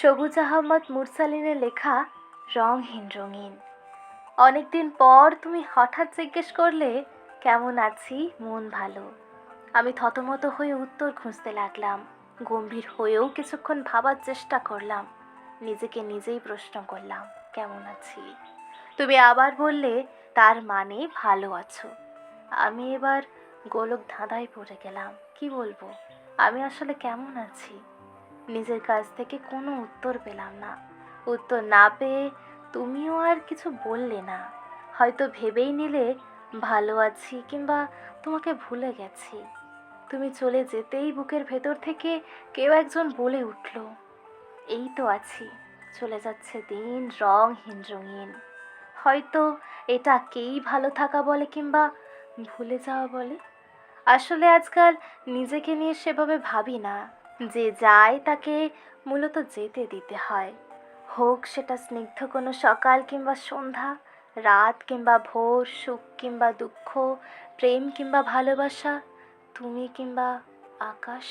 সবুজ আহমদ মুরসালিনের লেখা রংহীন রঙিন। অনেকদিন পর তুমি হঠাৎ জিজ্ঞেস করলে, কেমন আছি? মন ভালো? আমি থতমত হয়ে উত্তর খুঁজতে লাগলাম। গম্ভীর হয়েও কিছুক্ষণ ভাবার চেষ্টা করলাম। নিজেকে নিজেই প্রশ্ন করলাম, কেমন আছি? তুমি আবার বললে, তার মানে ভালো আছো। আমি এবার গোলক ধাঁধায় পড়ে গেলাম। কি বলব? আমি আসলে কেমন আছি? নিজের কাছ থেকে কোনো উত্তর পেলাম না। উত্তর না পেয়ে তুমিও আর কিছু বললে না। হয়তো ভেবেই নিলে, ভালো আছি কিংবা, তোমাকে ভুলে গেছি তুমি চলে যেতেই বুকের ভেতর থেকে কেউ একজন বলে উঠল, এই তো আছি, চলে যাচ্ছে দিন রংহীন রঙিন। হয়তো এটা কেই ভালো থাকা বলে কিংবা ভুলে যাওয়া বলে? আসলে আজকাল নিজেকে নিয়ে সেভাবে ভাবি না। যে যায় তাকে মূলত যেতে দিতে হয়। হোক সেটা স্নিগ্ধ কোনো সকাল কিংবা সন্ধ্যা, রাত কিংবা ভোর, সুখ কিংবা দুঃখ, প্রেম কিংবা ভালোবাসা, তুমি কিংবা আকাশ।